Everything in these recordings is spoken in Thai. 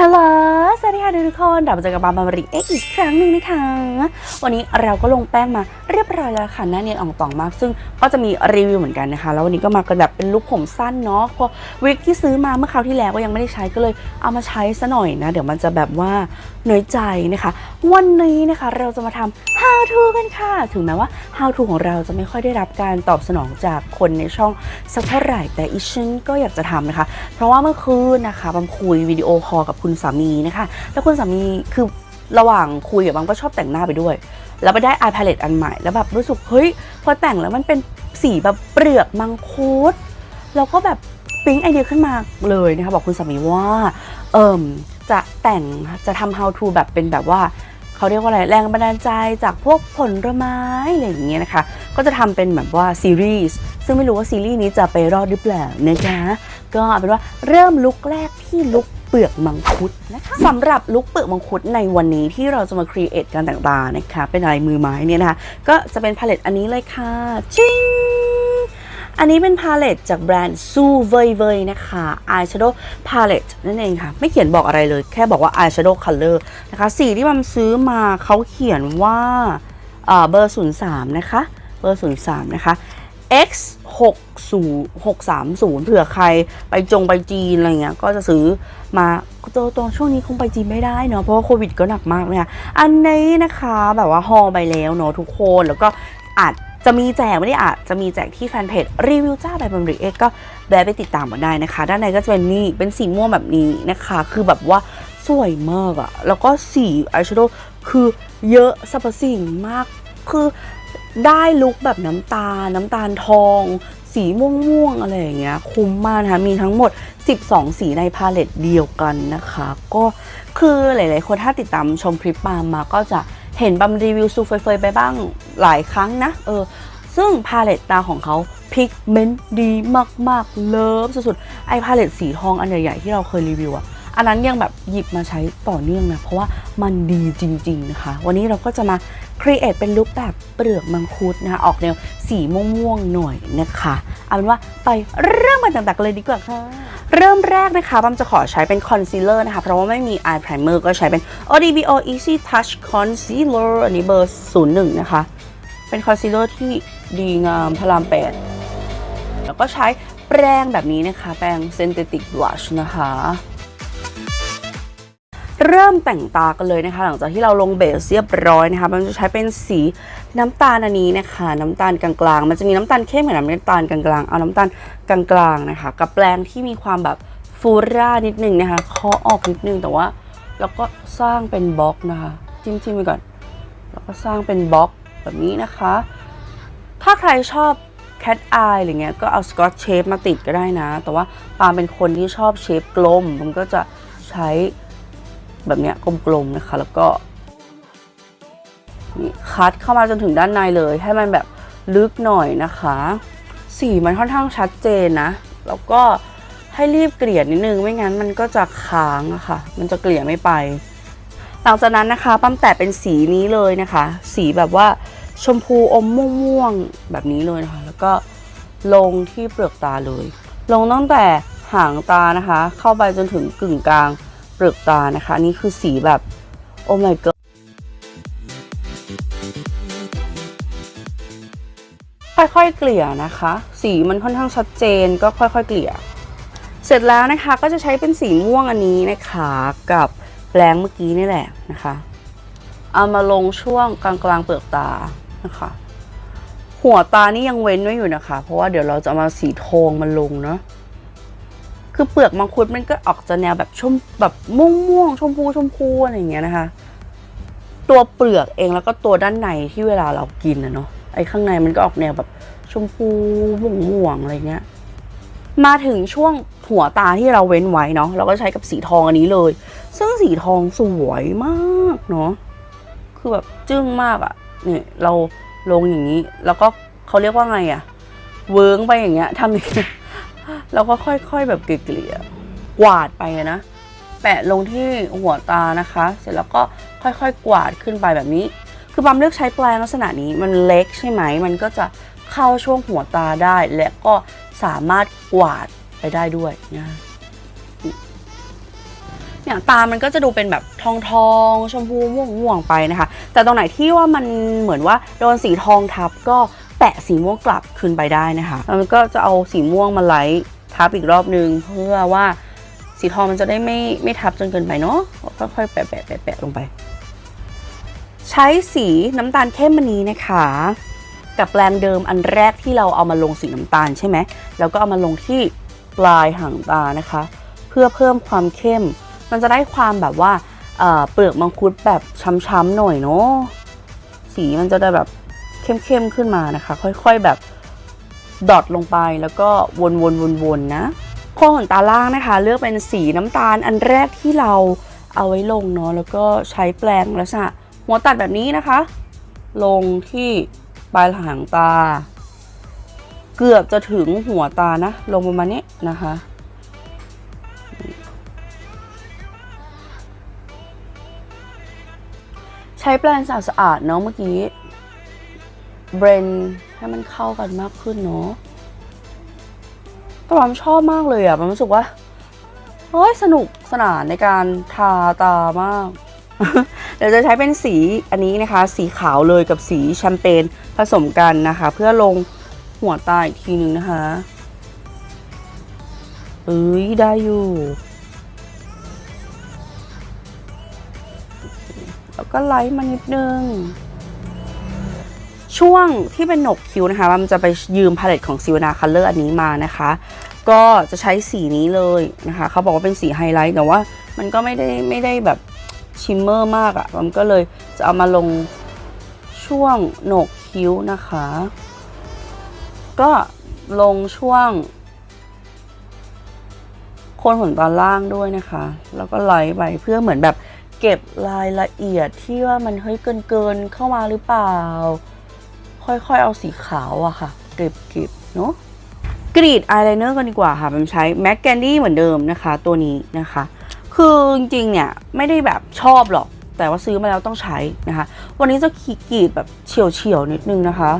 hello วัสดีค่ะทุกคน เรามาเจอกับบาร์บาริเอ็กอีกครั้งหนึ่งนะคะ วันนี้เราก็ลงแป้งมาเรียบร้อยแล้วค่ะหน้าเนียนอ่องต่องมาก ซึ่งก็จะมีรีวิวเหมือนกันนะคะ แล้ววันนี้ก็มากันแบบเป็นลุคผมสั้นเนาะ เพราะวิกที่ซื้อมาเมื่อคราวที่แล้วก็ยังไม่ได้ใช้ก็เลยเอามาใช้ซะหน่อยนะ เดี๋ยวมันจะแบบว่าหน้อยใจนะคะ วันนี้นะคะเราจะมาทำ how to กันค่ะ ถึงแม้ว่า how to ของเราจะไม่ค่อยได้รับการตอบสนองจากคนในช่องสักเท่าไหร่ แต่อีฉันก็อยากจะทำนะคะ เพราะว่าเมื่อคืนนะคะบัมคุยวิดีโอคอลกับคุณสามีนะคะแล้วคุณสามีคือระหว่างคุยกับบัมก็ชอบแต่งหน้าไปด้วย แล้วไปได้ eye palette อันใหม่ แล้วแบบรู้สึกเฮ้ยพอแต่งแล้วมันเป็นสีแบบเปลือกมังคุดแล้วก็แบบปิ๊งไอเดียขึ้นมาเลยนะคะบอกคุณสามีว่าเอิมจะแต่งจะทำ how to แบบเป็นแบบว่าเขาเรียกว่าอะไรแรงบันดาลใจจากพวกผลไม้อะไรอย่างเงี้ยนะคะ ก็จะทำเป็นแบบว่าซีรีส์ซึ่งไม่รู้ว่าซีรีส์นี้จะไปรอดหรือเปล่านะคะก็เป็นว่าเริ่มลุกแรกที่ลุก เปลือกมังคุดนะคะสำหรับลุกเปลือกมังคุดในวันนี้ที่เราจะมาครีเอทกันต่างๆนะคะเป็นอะไรมือไม้เนี่ยนะคะ ก็จะเป็นพาเลตอันนี้เลยค่ะจิงอันนี้เป็นพาเลตจากแบรนด์ซูเว่ยเว่ยนะคะ Eyeshadow Palette นั่นเองค่ะ ไม่เขียนบอกอะไรเลย แค่บอกว่า Eyeshadow Color นะคะ สีที่บัมซื้อมาเขาเขียนว่าเอ่อเบอร์ 03 นะคะ เบอร์ 03 นะคะ X 6 0 6 3 0เผื่อใครไปจงไปจีนอะไรเงี้ยก็จะซื้อมาตัวตอนช่วงนี้คงไปจีนไม่ได้เนาะเพราะว่าโควิดก็หนักมากเลยค่ะอันนี้นะคะแบบว่าฮอลไปแล้วเนาะทุกคนแล้วก็อาจจะมีแจกไม่ได้อาจจะมีแจกที่แฟนเพจรีวิวจ้าแบบบัมริเอ็กก็แวะไปติดตามกันได้นะคะ ด้านในก็จะเป็นนี่เป็นสีม่วงแบบนี้นะคะ คือแบบว่าสวยมากอะแล้วก็สีอายแชโดว์คือเยอะสรรพสิ่งมากคือ ได้ลุคแบบน้ำตาล น้ำตาลทอง สีม่วงๆอะไรอย่างเงี้ย คุ้มมากนะคะ มีทั้งหมด 12 สีในพาเลตเดียวกันนะคะ ก็คือหลายๆ คนถ้าติดตามชมคลิปปามมาก็จะเห็นบัมรีวิวซูเฟยๆไปบ้างหลายครั้งนะ เออ ซึ่งพาเลตตาของเขาพิกเมนต์ดีมากๆ เลิฟสุดๆ ไอพาเลตสีทองอันใหญ่ๆที่เราเคยรีวิวอะ อันนั้นยังแบบหยิบมาใช้ต่อเนื่องนะ เพราะว่ามันดีจริงๆนะคะ วันนี้เราก็จะมาครีเอทเป็นลุคแบบเปลือกมังคุดนะคะออกแนวสีม่วงๆหน่อยนะคะเอาเป็นว่าไปเริ่มกันต่างๆเลยดีกว่าค่ะ เริ่มแรกนะคะบัมจะขอใช้เป็นคอนซีลเลอร์นะคะ เพราะว่าไม่มี eye primer ก็ใช้เป็น ODBO Easy Touch Concealer อันนี้เบอร์ 01 นะคะ เป็นคอนซีลเลอร์ที่ดีงามพรามแปดแล้วก็ใช้แปรงแบบนี้นะคะ แปรง Synthetic Blush นะคะ เริ่มแต่งตากันเลยนะคะ หลังจากที่เราลงเบสเรียบร้อยนะคะ มันจะใช้เป็นสีน้ำตาลอันนี้นะคะ น้ำตาลกลางๆ มันจะมีน้ำตาลเข้มกับน้ำตาลกลางๆ เอาน้ำตาลกลางๆนะคะ กับแปรงที่มีความแบบฟูร่านิดนึงนะคะเคาะออกนิดนึงแต่ว่าแล้วก็สร้างเป็นบล็อกนะคะ จิ้มๆไปก่อน แล้วก็สร้างเป็นบล็อกแบบนี้นะคะ ถ้าใครชอบ cat eye อะไรเงี้ยก็เอาสกอตเชฟมาติดก็ได้นะ แต่ว่าปาเป็นคนที่ชอบเชฟกลมผมก็จะใช้ แบบเนี้ยกลมๆนะคะ แล้วก็นี่คัดเข้ามาจนถึงด้านในเลย ให้มันแบบลึกหน่อยนะคะ สีมันค่อนข้างชัดเจนนะ แล้วก็ให้รีบเกลี่ยนิดนึงไม่งั้นมันก็จะค้างอะค่ะ มันจะเกลี่ยไม่ไป หลังจากนั้นนะคะปั๊มแตะเป็นสีนี้เลยนะคะ สีแบบว่าชมพูอมม่วงๆแบบนี้เลยนะคะ แล้วก็ลงที่เปลือกตาเลย ลงตั้งแต่หางตานะคะ เข้าไปจนถึงกึ่งกลาง เปลือกตานะคะนี่คือสีแบบโอ้ my god ค่อยๆเกลี่ยนะคะ สีมันค่อนข้างชัดเจนก็ค่อยๆ เกลี่ย เสร็จแล้วนะคะก็จะใช้เป็นสีม่วงอันนี้นะคะ กับแปรงเมื่อกี้นี่แหละนะคะ เอามาลงช่วงกลางๆเปลือกตานะคะ หัวตานี่ยังเว้นไว้อยู่นะคะ เพราะว่าเดี๋ยวเราจะเอามาสีทองมาลงเนาะ คือเปลือกมังคุดมันก็ออกจะแนวแบบชมแบบม่วงม่วงๆชมพูชมพูอะไรอย่างเงี้ยนะคะ ตัวเปลือกเองแล้วก็ตัวด้านในที่เวลาเรากินนะเนาะไอ้ข้างในมันก็ออกแนวแบบชมพูม่วงม่วงๆอะไรเงี้ยมาถึงช่วงหัวตาที่เราเว้นไว้เนาะเราก็ใช้กับสีทองอันนี้เลย ซึ่งสีทองสวยมากเนาะคือแบบจึ้งมากอะเนี่ยเราลงอย่างนี้ แล้วก็เขาเรียกว่าไงอะเวิ้งไปอย่างเงี้ยทำอย่างเงี้ย แล้วก็ค่อยๆแบบเกลี่ยกวาดไปนะ แปะลงที่หัวตานะคะ เสร็จแล้วก็ค่อยๆ กวาดขึ้นไปแบบนี้ คือบัมเลือกใช้แปรงลักษณะนี้มันเล็กใช่ไหม มันก็จะเข้าช่วงหัวตาได้ และก็สามารถกวาดไปได้ด้วยนะในเนี่ยตามันก็จะดูเป็นแบบทองทองๆชมพูม่วงม่วงๆไปนะคะ แต่ตรงไหนที่ว่ามันเหมือนว่าโดนสีทองทับก็แปะสีม่วงกลับคืนไปได้นะคะแล้วมันก็จะเอาสีม่วงมาไลท์ ทับอีกรอบนึงเพื่อว่าสีทองมันจะได้ไม่ไม่ทับจนเกินไปเนาะค่อยๆแปะแปะแปะแปะลงไป ใช้สีน้ำตาลเข้มมันนี้นะคะ กับแปรงเดิมอันแรกที่เราเอามาลงสีน้ำตาลใช่ไหมแล้วก็เอามาลงที่ปลายหางตานะคะ เพื่อเพิ่มความเข้ม มันจะได้ความแบบว่าเปลือกมังคุดแบบช้ำๆหน่อยเนาะสีมันจะได้แบบเข้มๆขึ้นมานะคะ ค่อย ๆแบบ ดอทลงไปแล้วก็วนๆๆๆนะโค้งขนตาล่างนะคะ เลือกเป็นสีน้ำตาลอันแรกที่เราเอาไว้ลงเนาะแล้วก็ใช้แปรงลักษณะหัวตัดแบบนี้นะคะ ลงที่ปลายหางตา เกือบจะถึงหัวตานะ ลงประมาณนี้นะคะใช้แปรงสะอาดสะอาดๆเนาะเมื่อกี้เบรน ให้มันเข้ากันมากขึ้นเนาะแต่ผมชอบมากเลยอะผมรู้สึกว่าเฮ้ยสนุกสนานในการทาตามาก เดี๋ยวจะใช้เป็นสีอันนี้นะคะ สีขาวเลยกับสีแชมเปญผสมกันนะคะ เพื่อลงหัวตาอีกทีนึงนะคะเอ้ยได้อยู่ แล้วก็ไลท์มานิดนึง ช่วงที่เป็นหนกคิ้วนะคะ มันจะไปยืมพาเลตของซิวนาคัลเลอร์อันนี้มานะคะ ก็จะใช้สีนี้เลยนะคะ เขาบอกว่าเป็นสีไฮไลท์แต่ว่ามันก็ไม่ได้ไม่ได้แบบชิมเมอร์มากอะ่ะ มันก็เลยจะเอามาลงช่วงโหนกคิ้วนะคะ ก็ลงช่วงโคนขนตอนล่างด้วยนะคะ แล้วก็ไล่ไปเพื่อเหมือนแบบเก็บรายละเอียดที่ว่ามันเฮ้ยเกินเกินเข้ามาหรือเปล่า ค่อยๆเอาสีขาวอะค่ะเก็บเก็บๆเนาะกรีดอายไลเนอร์กันดีกว่าค่ะผมใช้แม็กแกนดี้เหมือนเดิมนะคะ ตัวนี้นะคะ คือจริงๆเนี่ยไม่ได้แบบชอบหรอก แต่ว่าซื้อมาแล้วต้องใช้นะคะ วันนี้จะขีดกรีดแบบเฉียวๆนิดนึงนะคะ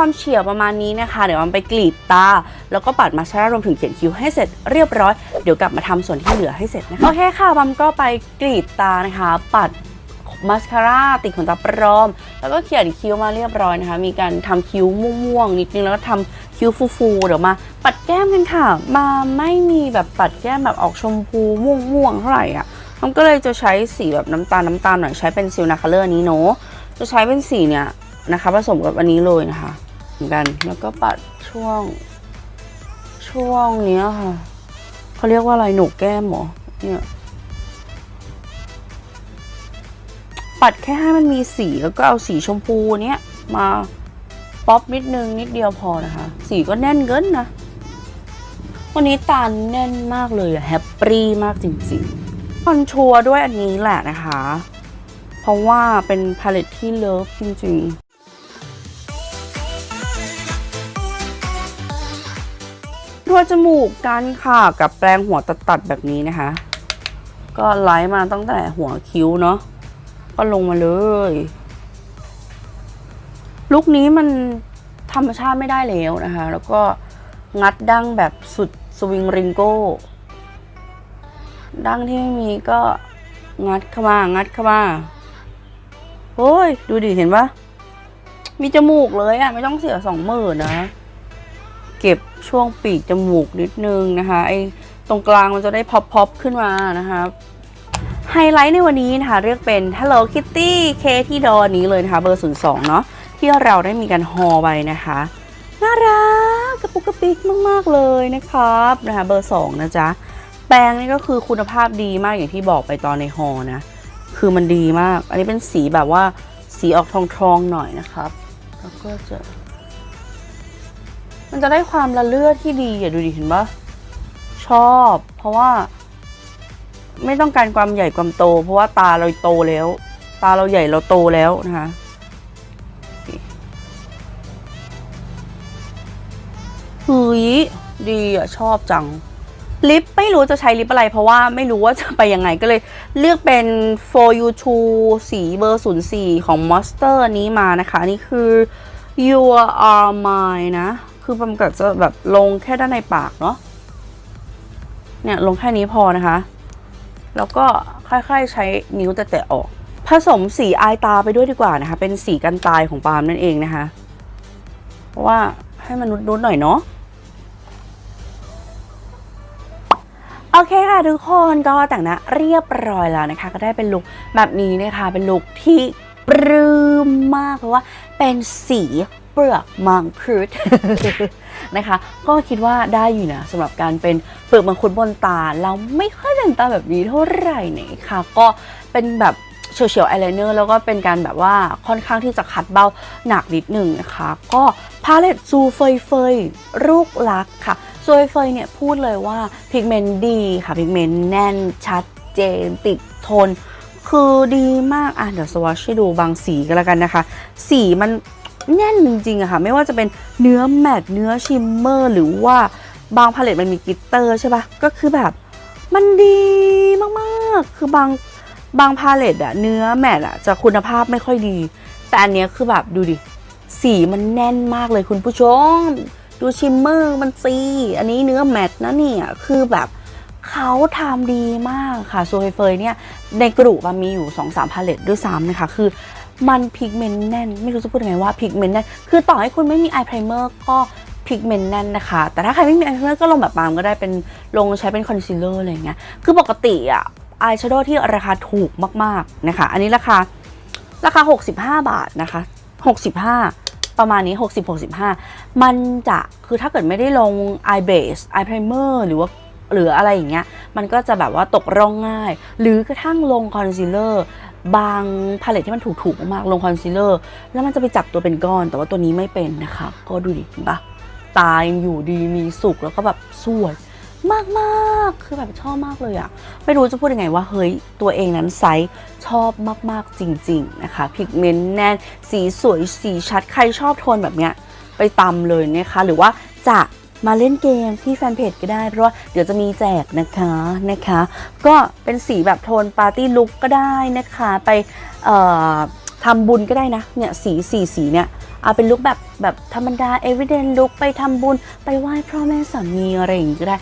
ความเฉียวประมาณนี้นะคะ เดี๋ยวมันไปกรีดตา แล้วก็ปัดมาสคาร่ารวมถึงเขียนคิ้วให้เสร็จเรียบร้อย เดี๋ยวกลับมาทำส่วนที่เหลือให้เสร็จนะคะ โอเคค่ะบัมก็ไปกรีดตานะคะ ปัดมาสคาร่าติดขนตาปลอม แล้วก็เขียนคิ้วมาเรียบร้อยนะคะ มีการทำคิ้วม่วงๆนิดนึงแล้วก็ทำคิ้วฟูๆเดี๋ยวมา ปัดแก้มกันค่ะ มาไม่มีแบบปัดแก้มแบบออกชมพูม่วงๆเท่าไหร่อะมันก็เลยจะใช้สีแบบน้ำตาลน้ำตาลหน่อยใช้เป็นซิลนาคัลเลอร์นี้เนาะจะใช้เป็นสีเนี่ยนะคะผสมกับอันนี้เลยนะคะ มือนกัน แล้วก็ปัดช่วง ช่วงเนี้ยค่ะเขาเรียกว่าอะไรหนกแก้มหรอเนี่ยปัดแค่ให้มันมีสีแล้วก็เอาสีชมพูเนี้ยมาป๊อปนิดนึงนิดเดียวพอนะคะ สีก็แน่นเกินนะ วันนี้ตาแน่นมากเลยอะแฮปปี้มากจริงๆคอนชัวร์ด้วยอันนี้แหละนะคะ เพราะว่าเป็นพาเลตที่เลิฟจริงๆ ทัวจมูกกันค่ะ กับแปรงหัวตัดๆแบบนี้นะคะ ก็ไล่มาตั้งแต่หัวคิ้วเนาะก็ลงมาเลยลุคนี้มันธรรมชาติไม่ได้แล้วนะคะ แล้วก็งัดดั้งแบบสุดสวิงริงโก้ดั้งที่ไม่มีก็งัดเข้ามา งัดเข้ามาโอ้ย ดูดิ เห็นปะมีจมูกเลยอะ ไม่ต้องเสียสองหมื่นนะ เก็บช่วงปีกจมูกนิดนึงนะคะไอ้ตรงกลางมันจะได้พอปๆขึ้นมานะคะไฮไลท์ในวันนี้นะคะเรียกเป็น Hello Kitty เคที่ดอนี้เลยนะคะเบอร์ 02 เนาะที่เราได้มีการฮอไปนะคะน่ารักกระปุกกระปิกมากๆเลยนะครับนะคะเบอร์ 2 นะจ๊ะ แปรงนี่ก็คือคุณภาพดีมากอย่างที่บอกไปตอนในฮอนะ คือมันดีมาก อันนี้เป็นสีแบบว่าสีออกทองๆหน่อยนะครับ แล้วก็จะ มันจะได้ความละเลือดที่ดีอะดูดิเห็นปะชอบ เพราะว่า ไม่ต้องการความใหญ่ความโต เพราะว่าตาเราโตแล้ว ตาเราใหญ่เราโตแล้วนะคะเฮ้ยดีอะชอบจัง ลิปไม่รู้จะใช้ลิปอะไร เพราะว่าไม่รู้ว่าจะไปยังไงก็เลยเลือกเป็น for you to สีเบอร์ 04 ของ Monster นี้มานะคะ นี่คือ you are mine นะ คือมันก็จะแบบลงแค่ด้านในปากเนาะเนี่ยลงแค่นี้พอนะคะ แล้วก็ค่อยๆใช้นิ้วแตะๆออก ผสมสีอายตาไปด้วยดีกว่านะคะ เป็นสีกันตายของปาล์มนั่นเองนะคะ เพราะว่าให้มันนุดๆหน่อยเนาะโอเคค่ะทุกคนก็แต่งหน้าเรียบร้อยแล้วนะคะ ก็ได้เป็นลุคแบบนี้นะคะ เป็นลุคที่ปลื้มมากเพราะว่าเป็นสี ปลือกมังคุดนะคะ ก็คิดว่าได้อยู่นะสำหรับการเป็นเปลือกมังคุดบนตา เราไม่ค่อยแต่งตาแบบนี้เท่าไหร่นะคะก็เป็นแบบเฉียวเฉียวอายไลเนอร์แล้วก็เป็นการแบบว่าค่อนข้างที่จะคัดเบ้าหนักนิดหนึ่งนะคะ ก็พาเลตซูเฟยเฟยลูกลักค่ะซูเฟยเฟยเนี่ยพูดเลยว่าพิกเมนต์ดีค่ะพิกเมนต์แน่นชัดเจนติดทน คือดีมาก อะ เดี๋ยวสวอชให้ดูบางสีกันแล้วกันนะคะ สีมัน แน่นจริงๆอะค่ะ ไม่ว่าจะเป็นเนื้อแมตต์เนื้อชิมเมอร์ หรือว่าบางพาเลตมันมีกลิตเตอร์ใช่ปะก็คือแบบมันดีมากๆ คือบางบางพาเลตอะเนื้อแมตต์อะจะคุณภาพไม่ค่อยดี แต่อันเนี้ยคือแบบดูดิ สีมันแน่นมากเลยคุณผู้ชม ดูชิมเมอร์มันซีอันนี้เนื้อแมตต์นะเนี่ย คือแบบเขาทำดีมากค่ะโซเฟยเนี่ยในกลุ่มมันมีอยู่ 2-3 พาเลตด้วยซ้ำนะคะ คือ มันพิกเมนต์แน่น ไม่รู้จะพูดยังไงว่าพิกเมนต์แน่น คือต่อให้คุณไม่มีอายไพรเมอร์ก็พิกเมนต์แน่นนะคะ แต่ถ้าใครไม่มีอายไพรเมอร์ก็ลงแบบปามก็ได้เป็นลงใช้เป็นคอนซีลเลอร์อะไรเงี้ย คือปกติอะอายแชโดว์ที่ราคาถูกมากๆนะคะ อันนี้ราคาราคา 65 บาทนะคะ 65 ประมาณนี้ 60 65 มันจะคือถ้าเกิดไม่ได้ลง eye base eye primer หรือว่า หรืออะไรอย่างเงี้ยมันก็จะแบบว่าตกร่องง่าย หรือกระทั่งลงคอนซีลเลอร์บางพาเลตที่มันถูกๆมากๆลงคอนซีลเลอร์แล้วมันจะไปจับตัวเป็นก้อน แต่ว่าตัวนี้ไม่เป็นนะคะ ก็ดูดิเห็นปะตายังอยู่ดีมีสุกแล้วก็แบบสวยมากๆคือแบบชอบมากเลยอะไม่รู้จะพูดยังไงว่าเฮ้ยตัวเองนั้นไซส์ชอบมากๆจริง ๆ นะคะพิกเมนต์แน่นสีสวยสีชัดใครชอบโทนแบบเนี้ยไปตำเลยนะคะ หรือว่าจะ มาเล่นเกมที่แฟนเพจก็ได้ เพราะว่าเดี๋ยวจะมีแจกนะคะนะคะ ก็เป็นสีแบบโทนปาร์ตี้ลุคก็ได้นะคะ ไปทำบุญก็ได้นะเนี่ยสีสีสีเนี่ยเอาเป็นลุคแบบแบบธรรมดา everyday ลุคไปทำบุญ ไปไหว้พ่อแม่สามีอะไรอย่างงี้ก็ได้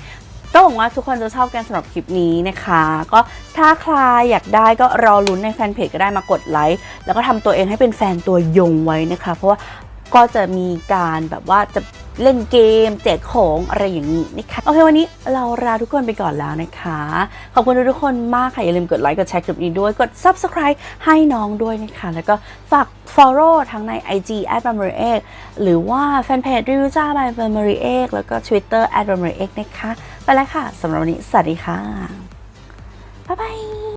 ก็หวังว่าทุกคนจะชอบกันสำหรับคลิปนี้นะคะ ก็ถ้าใครอยากได้ก็รอลุ้นในแฟนเพจก็ได้มากดไลค์แล้วก็ทำตัวเองให้เป็นแฟนตัวยงไว้นะคะ เพราะว่าก็จะมีการแบบว่าจะ เล่นเกมแจกของอะไรอย่างนี้นะคะโอเควันนี้เราลาทุกคนไปก่อนแล้วนะคะ ขอบคุณทุกคนมากค่ะ อย่าลืมกดไลค์กดแชร์คลิปนี้ด้วยกด subscribe ให้น้องด้วยนะคะ แล้วก็ฝาก follow ทั้งใน IG at b a m a r i e หรือว่าแฟนเพจริวจ้า by b a m a r i e แล้วก็ Twitter at b a m a r i e นะคะ ไปแล้วค่ะสำหรับวันนี้ สวัสดีค่ะ บ๊ายบาย